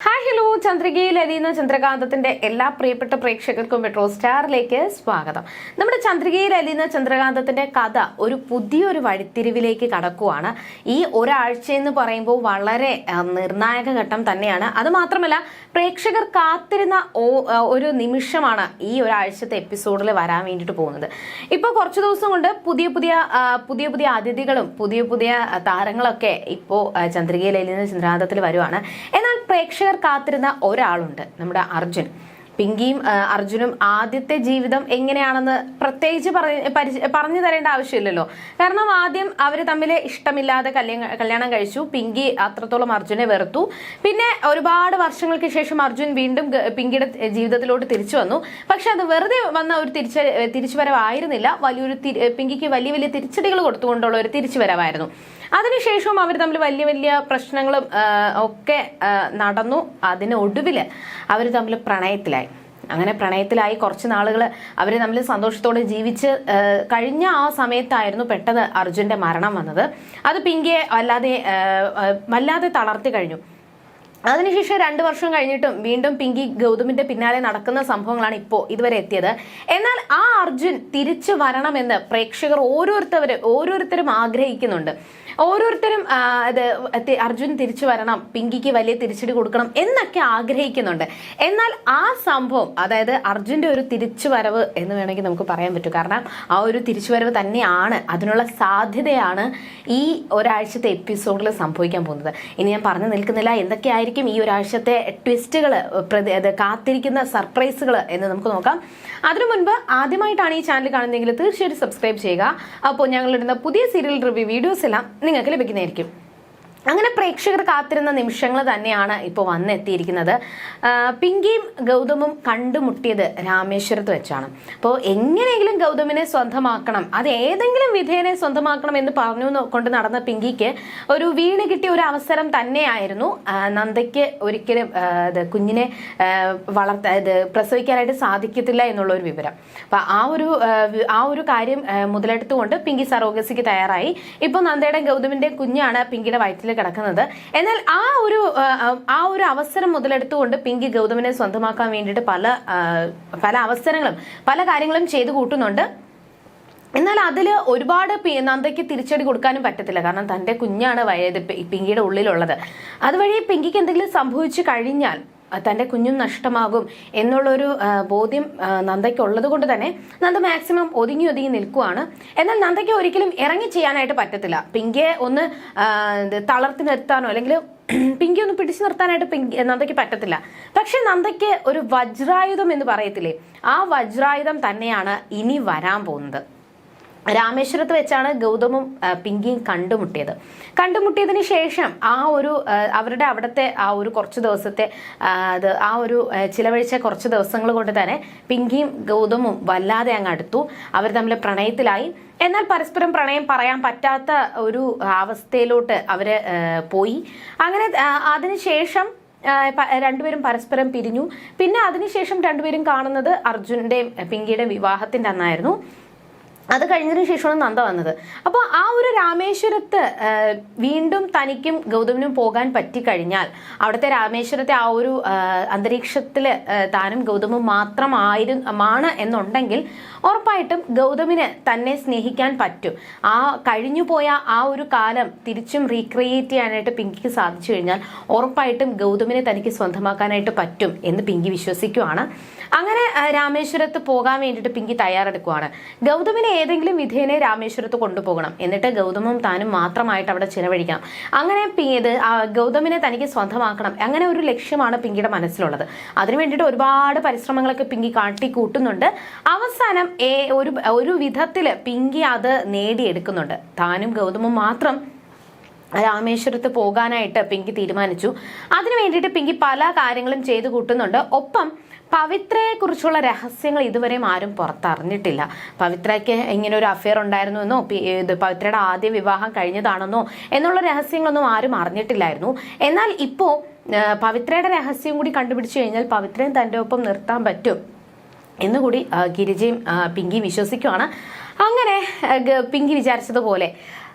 Hi hello ചന്ദ്രികയിൽ അരിയുന്ന ചന്ദ്രകാന്തത്തിന്റെ എല്ലാ പ്രിയപ്പെട്ട പ്രേക്ഷകർക്കും മെട്രോ സ്റ്റാറിലേക്ക് സ്വാഗതം. നമ്മുടെ ചന്ദ്രികയിൽ അരിയുന്ന ചന്ദ്രകാന്തത്തിന്റെ കഥ ഒരു പുതിയൊരു വഴിത്തിരിവിലേക്ക് കടക്കുവാണ്. ഈ ഒരാഴ്ച എന്ന് പറയുമ്പോൾ വളരെ നിർണായക ഘട്ടം തന്നെയാണ്. അത് മാത്രമല്ല പ്രേക്ഷകർ കാത്തിരുന്ന ഒരു നിമിഷമാണ് ഈ ഒരാഴ്ചത്തെ എപ്പിസോഡിൽ വരാൻ വേണ്ടിയിട്ട് പോകുന്നത്. ഇപ്പോൾ കുറച്ച് ദിവസം കൊണ്ട് പുതിയ പുതിയ പുതിയ പുതിയ അതിഥികളും പുതിയ പുതിയ താരങ്ങളൊക്കെ ഇപ്പോൾ ചന്ദ്രികയിൽ അരിയുന്ന ചന്ദ്രകാന്തത്തിൽ വരുവാണ്. എന്നാൽ പ്രേക്ഷകർ കാത്തിരുന്ന ഒരാളുണ്ട് നമ്മുടെ അർജുൻ. പിങ്കിയും അർജുനും ആദ്യത്തെ ജീവിതം എങ്ങനെയാണെന്ന് പ്രത്യേകിച്ച് പറഞ്ഞ് തരേണ്ട ആവശ്യമില്ലല്ലോ. കാരണം ആദ്യം അവർ തമ്മിൽ ഇഷ്ടമില്ലാതെ കല്യാണം കല്യാണം കഴിച്ചു. പിങ്കി അത്രത്തോളം അർജുനെ വെറുത്തു. പിന്നെ ഒരുപാട് വർഷങ്ങൾക്ക് ശേഷം അർജുൻ വീണ്ടും പിങ്കിയുടെ ജീവിതത്തിലോട്ട് തിരിച്ചു വന്നു. പക്ഷെ അത് വെറുതെ വന്ന ഒരു തിരിച്ച തിരിച്ചുവരവായിരുന്നില്ല. വലിയൊരു പിങ്കിക്ക് വലിയ വലിയ തിരിച്ചടികൾ കൊടുത്തുകൊണ്ടുള്ള ഒരു തിരിച്ചുവരവായിരുന്നു. അതിനുശേഷവും അവർ തമ്മിൽ വലിയ വലിയ പ്രശ്നങ്ങളും ഒക്കെ നടന്നു. അതിന് ഒടുവിൽ അവർ തമ്മിൽ പ്രണയത്തിലായി. അങ്ങനെ പ്രണയത്തിലായി. കുറച്ച് നാളുകൾ അവർ തമ്മിൽ സന്തോഷത്തോടെ ജീവിച്ച് കഴിഞ്ഞ ആ സമയത്തായിരുന്നു പെട്ടെന്ന് അർജുന്റെ മരണം വന്നത്. അത് പിങ്കിയെ വല്ലാതെ വല്ലാതെ തളർത്തി കഴിഞ്ഞു. അതിനുശേഷം രണ്ട് വർഷം കഴിഞ്ഞിട്ടും വീണ്ടും പിങ്കി ഗൗതമിന്റെ പിന്നാലെ നടക്കുന്ന സംഭവങ്ങളാണ് ഇപ്പോൾ ഇതുവരെ എത്തിയത്. എന്നാൽ ആ അർജുൻ തിരിച്ചു വരണമെന്ന് പ്രേക്ഷകർ ഓരോരുത്തരും ഓരോരുത്തരും ആഗ്രഹിക്കുന്നുണ്ട്. ഓരോരുത്തരും അത് അർജുൻ തിരിച്ചു വരണം പിങ്കിക്ക് വലിയ തിരിച്ചടി കൊടുക്കണം എന്നൊക്കെ ആഗ്രഹിക്കുന്നുണ്ട്. എന്നാൽ ആ സംഭവം അതായത് അർജുന്റെ ഒരു തിരിച്ചു വരവ് എന്ന് വേണമെങ്കിൽ നമുക്ക് പറയാൻ പറ്റും. കാരണം ആ ഒരു തിരിച്ചുവരവ് തന്നെയാണ് അതിനുള്ള സാധ്യതയാണ് ഈ ഒരാഴ്ചത്തെ എപ്പിസോഡിൽ സംഭവിക്കാൻ പോകുന്നത്. ഇനി ഞാൻ പറഞ്ഞു നിൽക്കുന്നില്ല എന്തൊക്കെയായിരിക്കും ഈ ഒരാഴ്ചത്തെ ട്വിസ്റ്റുകൾ കാത്തിരിക്കുന്ന സർപ്രൈസുകൾ എന്ന് നമുക്ക് നോക്കാം. അതിനു മുൻപ് ആദ്യമായിട്ടാണ് ഈ ചാനൽ കാണുന്നതെങ്കിൽ തീർച്ചയായിട്ടും സബ്സ്ക്രൈബ് ചെയ്യുക. അപ്പോൾ ഞങ്ങളിടുന്ന പുതിയ സീരിയൽ റിവ്യൂ വീഡിയോസ് എല്ലാം നിങ്ങൾക്ക് ലഭിക്കുന്നതായിരിക്കും. അങ്ങനെ പ്രേക്ഷകർ കാത്തിരുന്ന നിമിഷങ്ങൾ തന്നെയാണ് ഇപ്പോൾ വന്നെത്തിയിരിക്കുന്നത്. പിങ്കിയും ഗൗതമും കണ്ടുമുട്ടിയത് രാമേശ്വരത്ത് വെച്ചാണ്. അപ്പോൾ എങ്ങനെയെങ്കിലും ഗൗതമിനെ സ്വന്തമാക്കണം അത് ഏതെങ്കിലും വിധേയനെ സ്വന്തമാക്കണം എന്ന് പറഞ്ഞു കൊണ്ട് നടന്ന പിങ്കിക്ക് ഒരു വീണ് കിട്ടിയ ഒരു അവസരം തന്നെയായിരുന്നു. നന്ദയ്ക്ക് ഒരിക്കലും ഇത് കുഞ്ഞിനെ വളർത്ത ഇത് പ്രസവിക്കാനായിട്ട് സാധിക്കത്തില്ല എന്നുള്ള ഒരു വിവരം. അപ്പോൾ ആ ഒരു ആ, ഒരു കാര്യം മുതലെടുത്തുകൊണ്ട് പിങ്കി സറോഗസിക്ക് തയ്യാറായി. ഇപ്പോൾ നന്ദയുടെ ഗൗതമിന്റെ കുഞ്ഞാണ് പിങ്കിയുടെ വയറ്റിൽ കിടക്കുന്നത്. എന്നാൽ ആ ഒരു ആ, ഒരു അവസരം മുതലെടുത്തുകൊണ്ട് പിങ്കി ഗൗതമിനെ സ്വന്തമാക്കാൻ വേണ്ടിയിട്ട് പല പല അവസരങ്ങളും പല കാര്യങ്ങളും ചെയ്തു കൂട്ടുന്നുണ്ട്. എന്നാൽ അതിൽ ഒരുപാട് നന്ദയ്ക്ക് തിരിച്ചടി കൊടുക്കാനും പറ്റത്തില്ല. കാരണം തന്റെ കുഞ്ഞാണ് വയത് പിങ്കിയുടെ ഉള്ളിലുള്ളത്. അതുവഴി പിങ്കിക്ക് എന്തെങ്കിലും സംഭവിച്ചു കഴിഞ്ഞാൽ തന്റെ കുഞ്ഞും നഷ്ടമാകും എന്നുള്ളൊരു ബോധ്യം നന്ദയ്ക്ക് ഉള്ളത് കൊണ്ട് തന്നെ നന്ദ മാക്സിമം ഒതുങ്ങി ഒതുങ്ങി നിൽക്കുവാണ്. എന്നാൽ നന്ദയ്ക്ക് ഒരിക്കലും ഇറങ്ങി ചെയ്യാനായിട്ട് പറ്റത്തില്ല. പിങ്കിയെ ഒന്ന് തളർത്തി നിർത്താനോ അല്ലെങ്കിൽ പിങ്കി ഒന്ന് പിടിച്ചു നിർത്താനായിട്ട് പിങ്കി നന്ദയ്ക്ക് പറ്റത്തില്ല. പക്ഷെ നന്ദയ്ക്ക് ഒരു വജ്രായുധം എന്ന് പറയത്തില്ലേ? ആ വജ്രായുധം തന്നെയാണ് ഇനി വരാൻ പോകുന്നത്. രാമേശ്വരത്ത് വെച്ചാണ് ഗൗതമും പിങ്കിയും കണ്ടുമുട്ടിയത്. കണ്ടുമുട്ടിയതിന് ശേഷം ആ ഒരു അവരുടെ അവിടുത്തെ ആ ഒരു കുറച്ച് ദിവസത്തെ അത് ആ ഒരു ചിലവഴിച്ച കുറച്ച് ദിവസങ്ങൾ കൊണ്ട് തന്നെ പിങ്കിയും ഗൗതമും വല്ലാതെ അങ്ങ് അടുത്തു. അവർ തമ്മിൽ പ്രണയത്തിലായി. എന്നാൽ പരസ്പരം പ്രണയം പറയാൻ പറ്റാത്ത ഒരു അവസ്ഥയിലോട്ട് അവർ പോയി. അങ്ങനെ അതിനുശേഷം രണ്ടുപേരും പരസ്പരം പിരിഞ്ഞു. പിന്നെ അതിനുശേഷം രണ്ടുപേരും കാണുന്നത് അർജുനന്റെയും പിങ്കിയുടെയും വിവാഹത്തിന്റെ അന്നായിരുന്നു. അത് കഴിഞ്ഞതിന് ശേഷമാണ് നന്ദ വന്നത്. അപ്പോൾ ആ ഒരു രാമേശ്വരത്ത് വീണ്ടും തനിക്കും ഗൗതമിനും പോകാൻ പറ്റിക്കഴിഞ്ഞാൽ അവിടുത്തെ രാമേശ്വരത്തെ ആ ഒരു അന്തരീക്ഷത്തിൽ താനും ഗൗതമും മാത്രമായിരുന്നു എന്നുണ്ടെങ്കിൽ ഉറപ്പായിട്ടും ഗൗതമിന് തന്നെ സ്നേഹിക്കാൻ പറ്റും. ആ കഴിഞ്ഞു പോയ ആ ഒരു കാലം തിരിച്ചും റീക്രിയേറ്റ് ചെയ്യാനായിട്ട് പിങ്കിക്ക് സാധിച്ചു കഴിഞ്ഞാൽ ഉറപ്പായിട്ടും ഗൗതമിനെ തനിക്ക് സ്വന്തമാക്കാനായിട്ട് പറ്റും എന്ന് പിങ്കി വിശ്വസിക്കുവാണ്. അങ്ങനെ രാമേശ്വരത്ത് പോകാൻ വേണ്ടിയിട്ട് പിങ്കി തയ്യാറെടുക്കുവാണ്. ഗൗതമിനെ ഏതെങ്കിലും വിധേയനെ രാമേശ്വരത്ത് കൊണ്ടുപോകണം. എന്നിട്ട് ഗൗതമും താനും മാത്രമായിട്ട് അവിടെ ചിലവഴിക്കണം. അങ്ങനെ ഇത് ഗൗതമിനെ തനിക്ക് സ്വന്തമാക്കണം. അങ്ങനെ ഒരു ലക്ഷ്യമാണ് പിങ്കിയുടെ മനസ്സിലുള്ളത്. അതിനു വേണ്ടിയിട്ട് ഒരുപാട് പരിശ്രമങ്ങളൊക്കെ പിങ്കി കാട്ടിക്കൂട്ടുന്നുണ്ട്. അവസാനം ഏ ഒരു ഒരു വിധത്തിൽ പിങ്കി അത് നേടിയെടുക്കുന്നുണ്ട്. താനും ഗൗതമും മാത്രം രാമേശ്വരത്ത് പോകാനായിട്ട് പിങ്കി തീരുമാനിച്ചു. അതിനു വേണ്ടിയിട്ട് പിങ്കി പല കാര്യങ്ങളും ചെയ്തു കൂട്ടുന്നുണ്ട്. ഒപ്പം പവിത്രയെ കുറിച്ചുള്ള രഹസ്യങ്ങൾ ഇതുവരെയും ആരും പുറത്തറിഞ്ഞിട്ടില്ല. പവിത്രയ്ക്ക് ഇങ്ങനെ ഒരു അഫെയർ ഉണ്ടായിരുന്നു എന്നോ ഇത് പവിത്രയുടെ ആദ്യ വിവാഹം കഴിഞ്ഞതാണെന്നോ എന്നുള്ള രഹസ്യങ്ങളൊന്നും ആരും അറിഞ്ഞിട്ടില്ലായിരുന്നു. എന്നാൽ ഇപ്പോൾ പവിത്രയുടെ രഹസ്യം കൂടി കണ്ടുപിടിച്ചു കഴിഞ്ഞാൽ പവിത്രയും തന്റെ ഒപ്പം നിർത്താൻ പറ്റും എന്നുകൂടി ഗിരിജയും പിങ്കി വിശ്വസിക്കുവാണ്. അങ്ങനെ പിങ്കി വിചാരിച്ചതുപോലെ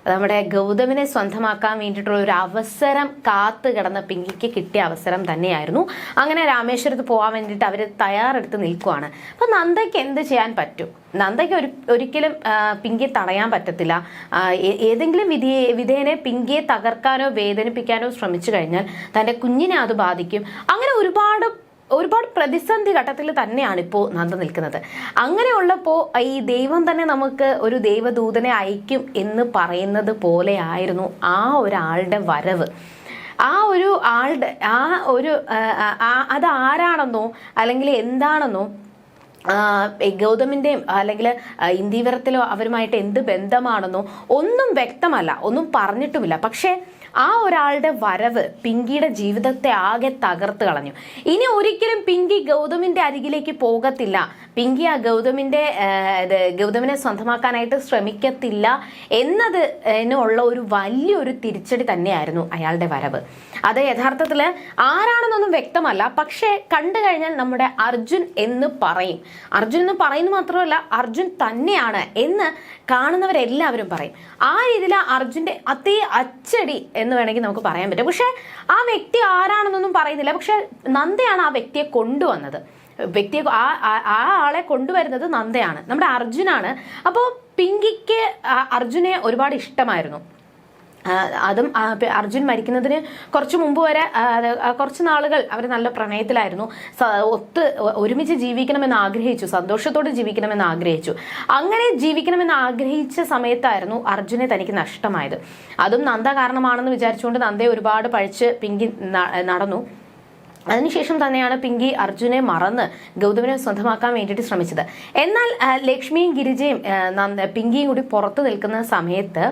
നമ്മുടെ ഗൗതമിനെ സ്വന്തമാക്കാൻ വേണ്ടിയിട്ടുള്ള ഒരു അവസരം കാത്തു കിടന്ന പിങ്കിക്ക് കിട്ടിയ അവസരം തന്നെയായിരുന്നു. അങ്ങനെ രാമേശ്വരത്ത് പോകാൻ വേണ്ടിയിട്ട് അവർ തയ്യാറെടുത്ത് നിൽക്കുവാണ്. അപ്പൊ നന്ദയ്ക്ക് എന്ത് ചെയ്യാൻ പറ്റും? നന്ദയ്ക്ക് ഒരു ഒരിക്കലും പിങ്കിയെ തടയാൻ പറ്റത്തില്ല. ഏതെങ്കിലും വിധിയെ വിധേയനെ പിങ്കിയെ തകർക്കാനോ വേദനിപ്പിക്കാനോ ശ്രമിച്ചു കഴിഞ്ഞാൽ തന്റെ കുഞ്ഞിനെ അത് ബാധിക്കും. അങ്ങനെ ഒരുപാട് ഒരുപാട് പ്രതിസന്ധി ഘട്ടത്തിൽ തന്നെയാണ് ഇപ്പോൾ നന്ദ നിൽക്കുന്നത്. അങ്ങനെയുള്ളപ്പോൾ ഈ ദൈവം തന്നെ നമുക്ക് ഒരു ദൈവദൂതനെ അയക്കും എന്ന് പറയുന്നത് പോലെയായിരുന്നു ആ ഒരാളുടെ വരവ്. ആ ഒരു ആളുടെ ആ ഒരു അത് ആരാണെന്നോ അല്ലെങ്കിൽ എന്താണെന്നോ ഗൗതമിന്റെയും അല്ലെങ്കിൽ ഇന്ദീവരത്തിലോ അവരുമായിട്ട് എന്ത് ബന്ധമാണെന്നോ ഒന്നും വ്യക്തമല്ല. ഒന്നും പറഞ്ഞിട്ടുമില്ല. പക്ഷേ ആ ഒരാളുടെ വരവ് പിങ്കിയുടെ ജീവിതത്തെ ആകെ തകർത്ത് കളഞ്ഞു. ഇനി ഒരിക്കലും പിങ്കി ഗൗതമിന്റെ അരികിലേക്ക് പോകത്തില്ല. പിങ്കി ആ ഗൗതമിന്റെ ഗൗതമിനെ സ്വന്തമാക്കാനായിട്ട് ശ്രമിക്കത്തില്ല എന്നത് ഉള്ള ഒരു വലിയൊരു തിരിച്ചടി തന്നെയായിരുന്നു അയാളുടെ വരവ്. അത് യഥാർത്ഥത്തിൽ ആരാണെന്നൊന്നും വ്യക്തമല്ല. പക്ഷേ കണ്ടു കഴിഞ്ഞാൽ നമ്മുടെ അർജുൻ എന്ന് പറയും. അർജുൻ എന്ന് പറയുന്നത് മാത്രമല്ല അർജുൻ തന്നെയാണ് എന്ന് കാണുന്നവരെല്ലാവരും പറയും. ആ രീതിയിൽ അർജുന്റെ അതേ അച്ചടി എന്ന് വേണമെങ്കിൽ നമുക്ക് പറയാൻ പറ്റും. പക്ഷേ ആ വ്യക്തി ആരാണെന്നൊന്നും പറയുന്നില്ല. പക്ഷേ നന്ദയാണ് ആ വ്യക്തിയെ കൊണ്ടുവന്നത്. വ്യക്തിയെ ആ ആ- ആളെ കൊണ്ടുവരുന്നത് നന്ദയാണ്. നമ്മുടെ അർജുനാണ്. അപ്പോൾ പിങ്കിക്ക് അർജുനെ ഒരുപാട് ഇഷ്ടമായിരുന്നു. അതും അർജുൻ മരിക്കുന്നതിന് കുറച്ച് മുമ്പ് വരെ കുറച്ച് നാളുകൾ അവർ നല്ല പ്രണയത്തിലായിരുന്നു. ഒത്ത് ഒരുമിച്ച് ജീവിക്കണമെന്ന് ആഗ്രഹിച്ചു സന്തോഷത്തോടെ ജീവിക്കണമെന്ന് ആഗ്രഹിച്ചു. അങ്ങനെ ജീവിക്കണമെന്ന് ആഗ്രഹിച്ച സമയത്തായിരുന്നു അർജുനെ തനിക്ക് നഷ്ടമായത്. അതും നന്ദ കാരണമാണെന്ന് വിചാരിച്ചുകൊണ്ട് നന്ദയെ ഒരുപാട് പഴിച്ച് പിങ്കി നടന്നു. അതിനുശേഷം തന്നെയാണ് പിങ്കി അർജുനെ മറന്ന് ഗൗതമിനെ സ്വന്തമാക്കാൻ വേണ്ടിയിട്ട് ശ്രമിച്ചത്. എന്നാൽ ലക്ഷ്മിയും ഗിരിജയും പിങ്കിയും കൂടി പുറത്തു നിൽക്കുന്ന സമയത്ത്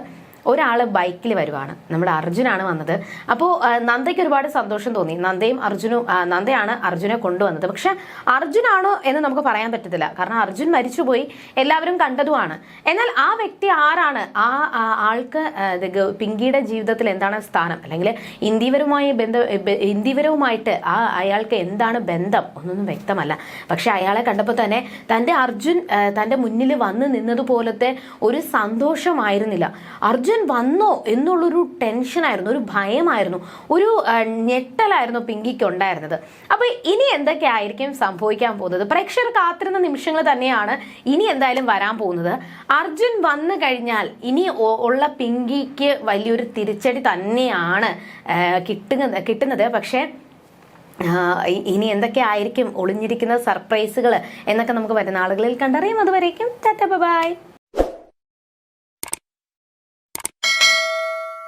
ഒരാൾ ബൈക്കിൽ വരുവാണ്. നമ്മുടെ അർജുനാണ് വന്നത്. അപ്പോൾ നന്ദയ്ക്ക് ഒരുപാട് സന്തോഷം തോന്നി. നന്ദയും അർജുനും നന്ദയാണ് അർജുനെ കൊണ്ടുവന്നത്. പക്ഷെ അർജുനാണോ എന്ന് നമുക്ക് പറയാൻ പറ്റത്തില്ല. കാരണം അർജുൻ മരിച്ചുപോയി. എല്ലാവരും കണ്ടതുമാണ്. എന്നാൽ ആ വ്യക്തി ആരാണ്? ആ ആൾക്ക് പിങ്കിയുടെ ജീവിതത്തിൽ എന്താണ് സ്ഥാനം? അല്ലെങ്കിൽ ഇന്ത്യവരുമായി ബന്ധ ഇന്ത്യവരവുമായിട്ട് ആ അയാൾക്ക് എന്താണ് ബന്ധം? ഒന്നൊന്നും വ്യക്തമല്ല. പക്ഷെ അയാളെ കണ്ടപ്പോൾ തന്നെ തന്റെ അർജുൻ തന്റെ മുന്നിൽ വന്ന് നിന്നതുപോലത്തെ ഒരു സന്തോഷമായിരുന്നില്ല. അർജുൻ വന്നോ എന്നുള്ളൊരു ടെൻഷനായിരുന്നു ഒരു ഭയമായിരുന്നു ഒരു ഞെട്ടലായിരുന്നു പിങ്കിക്ക് ഉണ്ടായിരുന്നത്. അപ്പൊ ഇനി എന്തൊക്കെ ആയിരിക്കും സംഭവിക്കാൻ പോകുന്നത്? പ്രേക്ഷകർ കാത്തിരുന്ന നിമിഷങ്ങൾ തന്നെയാണ് ഇനി എന്തായാലും വരാൻ പോകുന്നത്. അർജുൻ വന്നു കഴിഞ്ഞാൽ ഇനി ഉള്ള പിങ്കിക്ക് വലിയൊരു തിരിച്ചടി തന്നെയാണ് കിട്ടുന്നത് കിട്ടുന്നത്. പക്ഷേ ഇനി എന്തൊക്കെ ആയിരിക്കും ഒളിഞ്ഞിരിക്കുന്ന സർപ്രൈസുകൾ എന്നൊക്കെ നമുക്ക് വരുന്ന ആളുകളിൽ കണ്ടറിയാം. അതുവരേക്കും ടാറ്റ ബൈ.